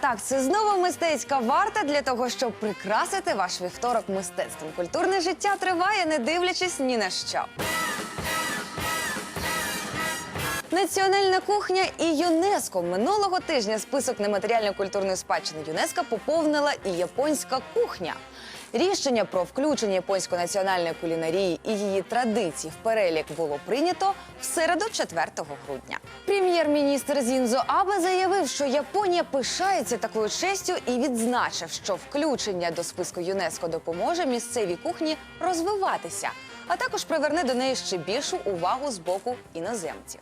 Так, це знову мистецька варта для того, щоб прикрасити ваш вівторок мистецтвом. Культурне життя триває, не дивлячись ні на що. Національна кухня і ЮНЕСКО минулого тижня список нематеріальної культурної спадщини ЮНЕСКО поповнила і японська кухня. Рішення про включення японської національної кулінарії і її традицій в перелік було прийнято в середу 4 грудня. Прем'єр-міністр Зінзо Абе заявив, що Японія пишається такою честю і відзначив, що включення до списку ЮНЕСКО допоможе місцевій кухні розвиватися, а також приверне до неї ще більшу увагу з боку іноземців.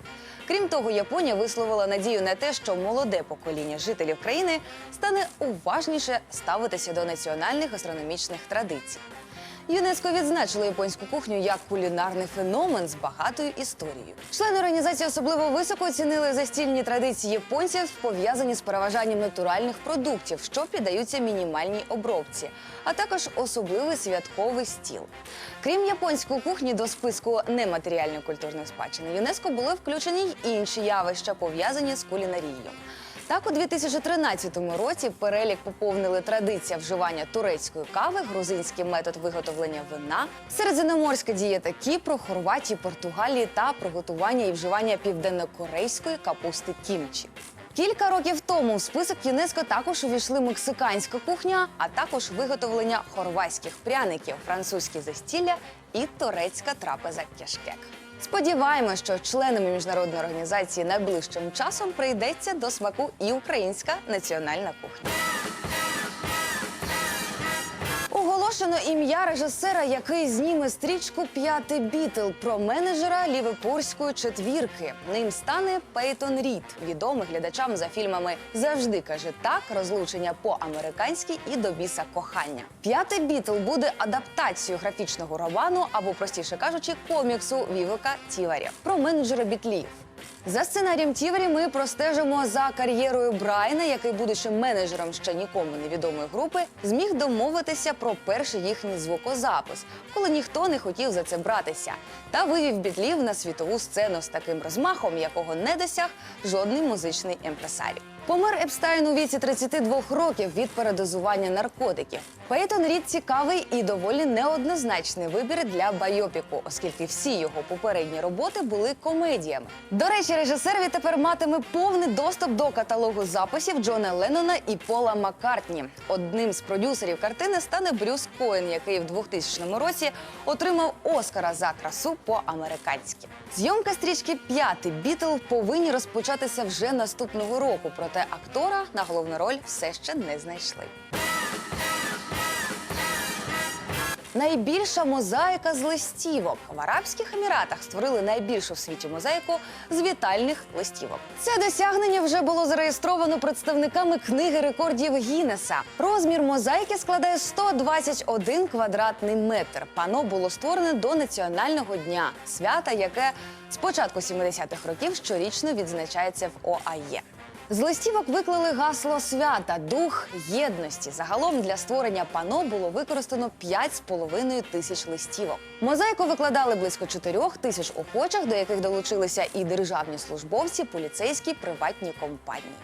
Крім того, Японія висловила надію на те, що молоде покоління жителів країни стане уважніше ставитися до національних гастрономічних традицій. ЮНЕСКО відзначило японську кухню як кулінарний феномен з багатою історією. Члени організації особливо високо оцінили застільні традиції японців, пов'язані з переважанням натуральних продуктів, що піддаються мінімальній обробці, а також особливий святковий стіл. Крім японської кухні, до списку нематеріальної культурної спадщини ЮНЕСКО були включені й інші явища, пов'язані з кулінарією. Так, у 2013 році перелік поповнили традиція вживання турецької кави, грузинський метод виготовлення вина, середземноморська дієта Кіпру, Хорватії, Португалії та приготування і вживання південнокорейської капусти кімчі. Кілька років тому в список ЮНЕСКО також увійшли мексиканська кухня, а також виготовлення хорватських пряників, французькі застілля і турецька трапеза кешкек. Сподіваємося, що членами міжнародної організації найближчим часом прийдеться до смаку і українська національна кухня. Оголошено ім'я режисера, який зніме стрічку П'ятий бітл про менеджера лівепурської четвірки. Ним стане Пейтон Рід, відомий глядачам за фільмами Завжди каже так, розлучення по-американськи і до біса кохання. П'ятий бітл буде адаптацією графічного роману або, простіше кажучи, коміксу Вівека Тіваря про менеджера бітлів. За сценарієм Тівері ми простежимо за кар'єрою Брайна, який, будучи менеджером ще нікому невідомої групи, зміг домовитися про перший їхній звукозапис, коли ніхто не хотів за це братися, та вивів бітлів на світову сцену з таким розмахом, якого не досяг жодний музичний імпресарій. Помер Епстайн у віці 32 років від передозування наркотиків. Пейтон Рід цікавий і доволі неоднозначний вибір для байопіку, оскільки всі його попередні роботи були комедіями. До речі, режисер відтепер матиме повний доступ до каталогу записів Джона Леннона і Пола Маккартні. Одним з продюсерів картини стане Брюс Коен, який в 2000 році отримав Оскара за красу по-американськи. Зйомка стрічки П'ятий бітл повинні розпочатися вже наступного року. Проте актора на головну роль все ще не знайшли. Найбільша мозаїка з листівок в Арабських Еміратах створили найбільшу в світі мозаїку з вітальних листівок. Це досягнення вже було зареєстровано представниками книги рекордів Гіннеса. Розмір мозаїки складає 121 квадратний метр. Пано було створене до національного дня свята, яке з початку 70-х років щорічно відзначається в ОАЄ. З листівок виклали гасло свята, дух єдності. Загалом для створення пано було використано 5,5 тисяч листівок. Мозаїку викладали близько 4 тисяч охочих, до яких долучилися і державні службовці, поліцейські, приватні компанії.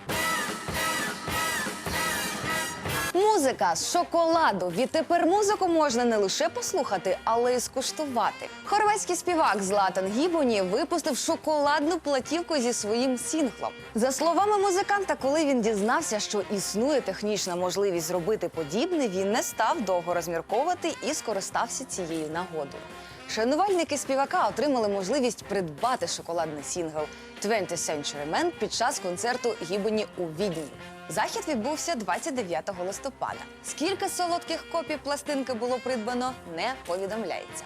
Музика з шоколаду. Відтепер музику можна не лише послухати, але й скуштувати. Хорватський співак Златан Гібоні випустив шоколадну платівку зі своїм сінглом. За словами музиканта, коли він дізнався, що існує технічна можливість зробити подібне, він не став довго розмірковувати і скористався цією нагодою. Шанувальники співака отримали можливість придбати шоколадний сінгл «20th Century Man» під час концерту Гібені у Відні. Захід відбувся 29 листопада. Скільки солодких копій пластинки було придбано, не повідомляється.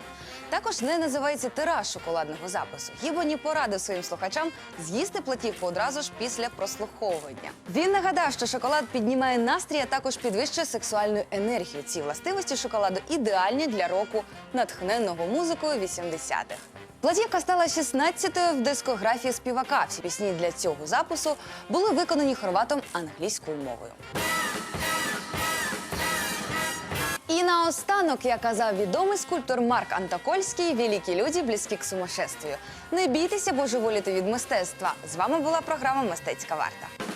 Також не називається тираж шоколадного запису. Гібоні порадив своїм слухачам з'їсти платівку одразу ж після прослуховування. Він нагадав, що шоколад піднімає настрій, а також підвищує сексуальну енергію. Ці властивості шоколаду ідеальні для року, натхненного музикою 80-х. Платівка стала 16-ю в дискографії співака. Всі пісні для цього запису були виконані хорватом англійською мовою. Наостанок, як казав відомий скульптор Марк Антокольський, великі люди близькі к сумасшествію. Не бійтеся божеволіти від мистецтва. З вами була програма Мистецька варта.